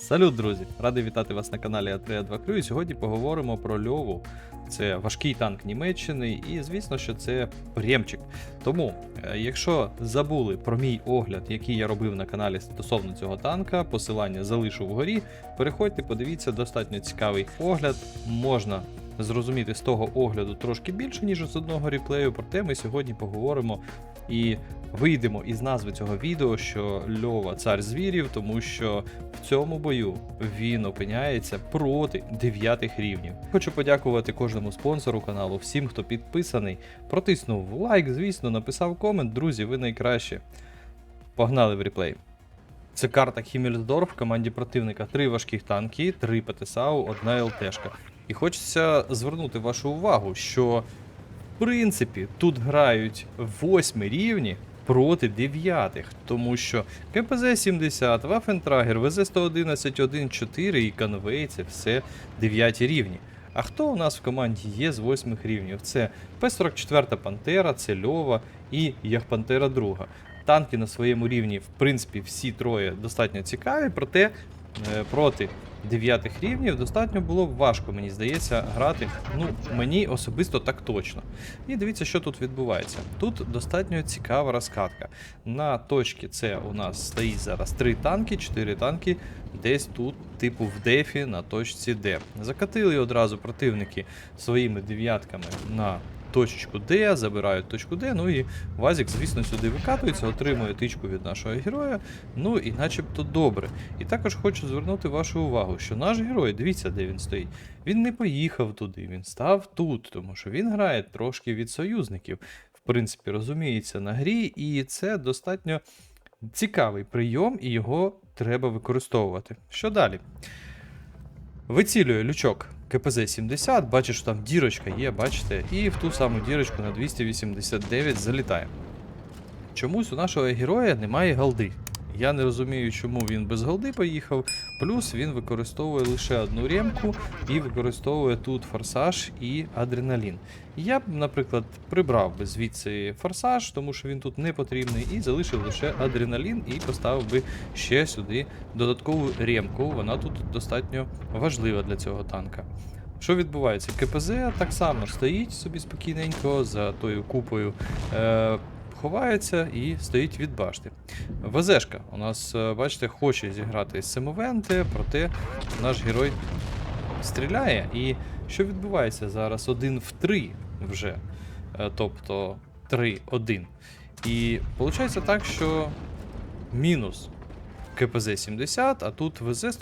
Салют, друзі! Радий вітати вас на каналі А3 2 Крю. І сьогодні поговоримо про Льову. Це важкий танк Німеччини, і звісно, що це премчик. Тому, е, якщо забули про мій огляд, який я робив на каналі стосовно цього танка, посилання залишу вгорі. Переходьте, подивіться, достатньо цікавий огляд. Можна зрозуміти з того огляду трошки більше, ніж з одного реплею. Проте ми сьогодні поговоримо і вийдемо із назви цього відео, що Льова цар звірів, тому що в цьому бою він опиняється проти дев'ятих рівнів. Хочу подякувати кожному спонсору каналу, всім, хто підписаний, протиснув лайк, звісно, написав комент. Друзі, ви найкращі. Погнали в реплей. Це карта Хіммельсдорф в команді противника. Три важких танки, три ПТСАУ, одна ЛТшка. І хочеться звернути вашу увагу, що в принципі тут грають восьми рівні проти дев'ятих, тому що КПЗ 70, Вафентрагер, ВЗ 111, 1.4 і Конвей це все дев'яті рівні. А хто у нас в команді є з восьмих рівнів? Це П-44 Пантера, це Льова і Яхпантера 2. Танки на своєму рівні, в принципі, всі троє достатньо цікаві, проте е, проти дев'ятих рівнів достатньо було важко, мені здається, грати. Ну, мені особисто так точно. І дивіться, що тут відбувається. Тут достатньо цікава розкатка. На точці С у нас стоїть зараз три танки, чотири танки. Десь тут, типу, в дефі на точці Д. Закатили одразу противники своїми дев'ятками на точку Д, забирають точку Д, ну і Вазік, звісно, сюди викатується, отримує тичку від нашого героя. Ну і начебто добре. І також хочу звернути вашу увагу, що наш герой, дивіться, де він стоїть. Він не поїхав туди, він став тут, тому що він грає трошки від союзників. В принципі, розуміється на грі, і це достатньо цікавий прийом, і його треба використовувати. Що далі? Вицілює лючок КПЗ 70, бачиш, що там дірочка є, бачите, і в ту саму дірочку на 289 залітає. Чомусь у нашого героя немає голди. Я не розумію, чому він без голди поїхав. Плюс він використовує лише одну ремку і використовує тут форсаж і адреналін. Я б, наприклад, прибрав би звідси форсаж, тому що він тут не потрібний, і залишив лише адреналін і поставив би ще сюди додаткову ремку. Вона тут достатньо важлива для цього танка. Що відбувається? КПЗ так само стоїть собі спокійненько за тою купою. Е- Ховається і стоїть від башти. ВЗшка у нас, е, бачите, хоче зіграти з Семовенти, проте наш герой стріляє. І що відбувається зараз? Один в три вже. Е, Тобто 3-1. І виходить так, що мінус КПЗ 70, а тут ВЗ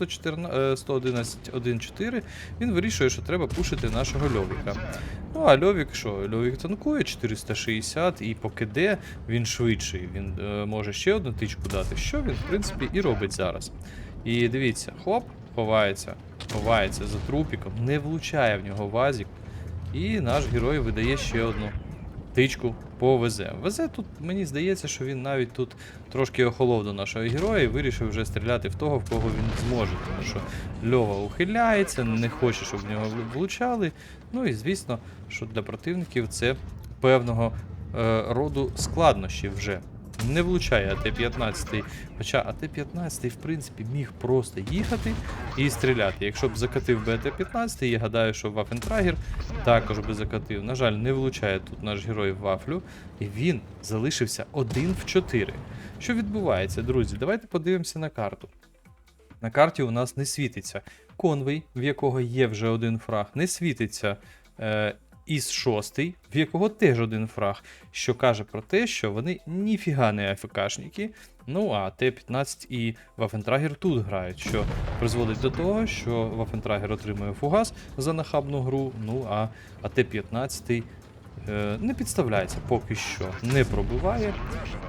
111 1.4. Він вирішує, що треба пушити нашого Льовіка. Ну а Льовік що? Льовік танкує 460 і поки де він швидший. Він е, може ще одну тичку дати, що він, в принципі, і робить зараз. І дивіться, хлоп, ховається, ховається за трупіком, не влучає в нього вазік. І наш герой видає ще одну тичку по ВЗ. ВЗ тут мені здається, що він навіть тут трошки охолов до нашого героя і вирішив вже стріляти в того, в кого він зможе. Тому що Льова ухиляється, не хоче, щоб в нього влучали. Ну і звісно, що для противників це певного е, роду складнощі вже. Не влучає АТ-15, хоча АТ-15, в принципі, міг просто їхати і стріляти. Якщо б закатив би АТ-15, я гадаю, що Вафентрагер також би закатив. На жаль, не влучає тут наш герой вафлю, і він залишився один в 4. Що відбувається, друзі? Давайте подивимося на карту. На карті у нас не світиться конвей, в якого є вже один фраг, не світиться е, із шостий, в якого теж один фраг, що каже про те, що вони ніфіга не АФКшники. Ну а Т-15 і Вафентрагер тут грають, що призводить до того, що Вафентрагер отримує фугас за нахабну гру, ну а, Т-15 е, не підставляється поки що, не пробиває,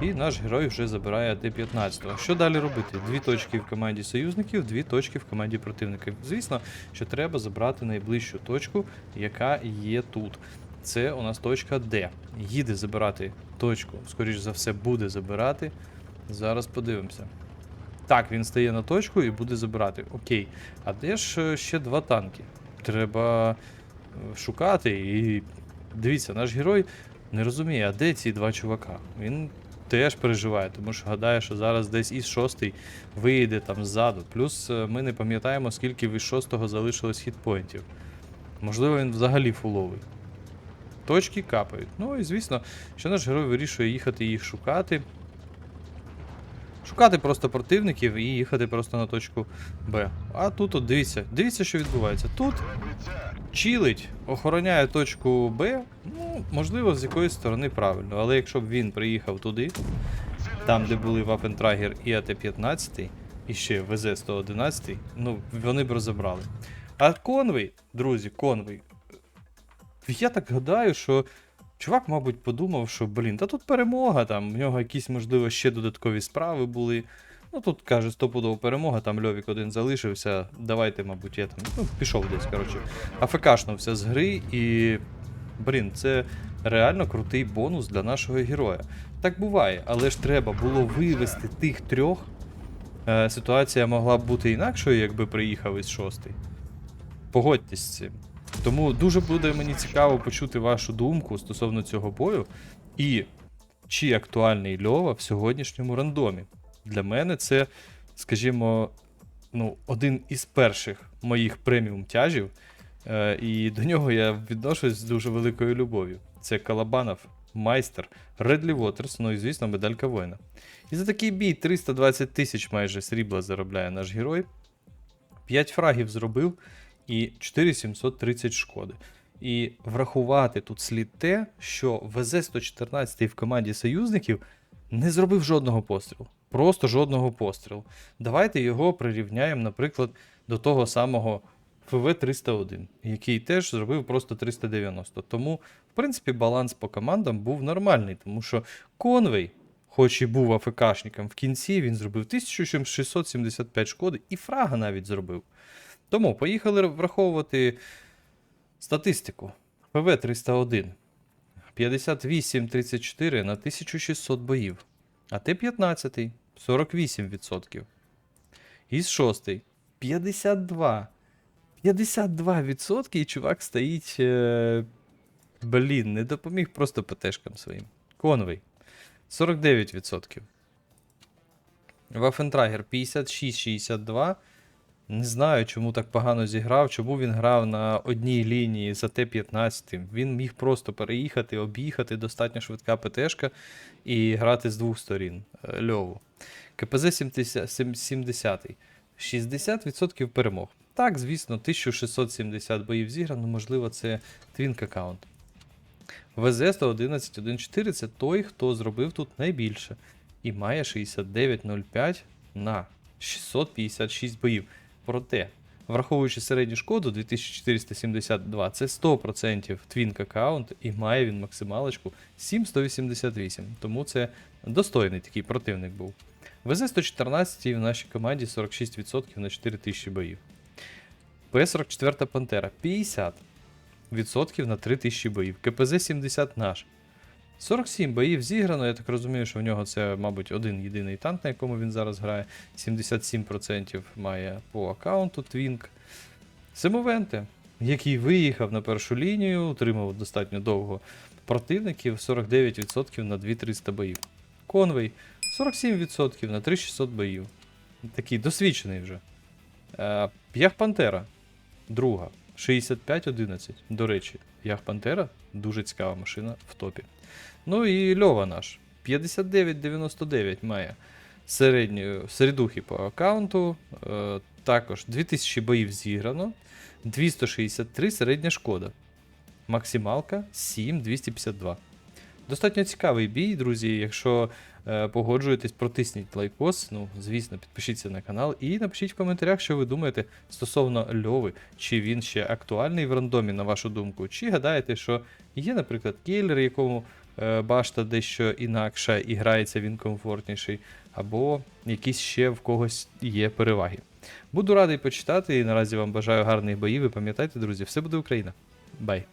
і наш герой вже забирає Т-15. Що далі робити? Дві точки в команді союзників, дві точки в команді противників. Звісно, що треба забрати найближчу точку, яка є тут. Це у нас точка Д. Їде забирати точку, скоріш за все, буде забирати. Зараз подивимося. Так, він стає на точку і буде забирати. Окей. А де ж е, ще два танки? Треба е, шукати і. Дивіться, наш герой не розуміє, а де ці два чувака. Він теж переживає, тому що гадає, що зараз десь із шостий вийде там ззаду. Плюс е, ми не пам'ятаємо, скільки від шостого залишилось хітпоінтів. Можливо, він взагалі фуловий. Точки капають. Ну і звісно, що наш герой вирішує їхати їх шукати. Шукати просто противників і їхати просто на точку Б. А тут, от дивіться, дивіться, що відбувається. Тут чилить, охороняє точку Б, ну, можливо, з якоїсь сторони правильно. Але якщо б він приїхав туди, там, де були Waffentrager і АТ-15, і ще ВЗ-111, ну, вони б розібрали. А конвей, друзі, конвей. Я так гадаю, що чувак, мабуть, подумав, що, блін, та тут перемога, там, в нього якісь, можливо, ще додаткові справи були. Ну тут каже, стопудова перемога, там Льовік один залишився. Давайте, мабуть, я там ну, пішов десь, коротше. АФКшнувся з гри і. Блін, це реально крутий бонус для нашого героя. Так буває, але ж треба було вивести тих трьох. Е, ситуація могла б бути інакшою, якби приїхав із шостий. Погодьтесь з цим. Тому дуже буде мені цікаво почути вашу думку стосовно цього бою. І чи актуальний Льова в сьогоднішньому рандомі. Для мене це, скажімо, ну, один із перших моїх преміум тяжів, е, і до нього я відношусь з дуже великою любов'ю. Це Калабанов, майстер, Редлі Вотерс, ну і звісно, медалька воїна. І за такий бій 320 тисяч майже срібла заробляє наш герой. 5 фрагів зробив і 4730 шкоди. І врахувати тут слід те, що ВЗ-114 в команді союзників не зробив жодного пострілу. Просто жодного пострілу. Давайте його прирівняємо, наприклад, до того самого ФВ-301, який теж зробив просто 390. Тому, в принципі, баланс по командам був нормальний, тому що Конвей, хоч і був АФКшником, в кінці він зробив 1675 шкоди і фрага навіть зробив. Тому поїхали враховувати статистику. ПВ-301. 58-34 на 1600 боїв. А Т-15 48%. Із 6 52. 52% і чувак стоїть. Е... Блін, не допоміг просто ПТшкам своїм. Конвей. 49%. Вафентрагер 56-62. Не знаю, чому так погано зіграв, чому він грав на одній лінії за Т-15. Він міг просто переїхати, об'їхати достатньо швидка ПТшка і грати з двох сторін. е, Льову. КПЗ 70, 70. 60% перемог. Так, звісно, 1670 боїв зіграно, можливо, це твінк аккаунт. ВЗ 111.1.4 це той, хто зробив тут найбільше. І має 69.05 на 656 боїв. Проте, враховуючи середню шкоду 2472, це 100% твінк аккаунт і має він максималочку 7188. Тому це достойний такий противник був. ВЗ-114 в нашій команді 46% на 4000 боїв. П-44 Пантера 50% на 3000 боїв. КПЗ-70 наш. 47 боїв зіграно, я так розумію, що в нього це, мабуть, один єдиний танк, на якому він зараз грає. 77% має по аккаунту Твінк. Семовенте, який виїхав на першу лінію, утримав достатньо довго противників, 49% на 2300 боїв. Конвей 47% на 3600 боїв. Такий досвідчений вже. Е, Ях Пантера, друга, 65-11. До речі, Ях Пантера дуже цікава машина в топі. Ну і Льова наш. 59-99 має середню, середухи по аккаунту. Е, також 2000 боїв зіграно. 263 середня шкода. Максималка 7252. Достатньо цікавий бій, друзі. Якщо е, погоджуєтесь, протисніть лайкос. Ну, звісно, підпишіться на канал і напишіть в коментарях, що ви думаєте стосовно Льови, чи він ще актуальний в рандомі, на вашу думку, чи гадаєте, що є, наприклад, кілер, якому башта дещо інакша і грається він комфортніший, або якісь ще в когось є переваги. Буду радий почитати і наразі вам бажаю гарних боїв. І пам'ятайте, друзі, все буде Україна. Бай!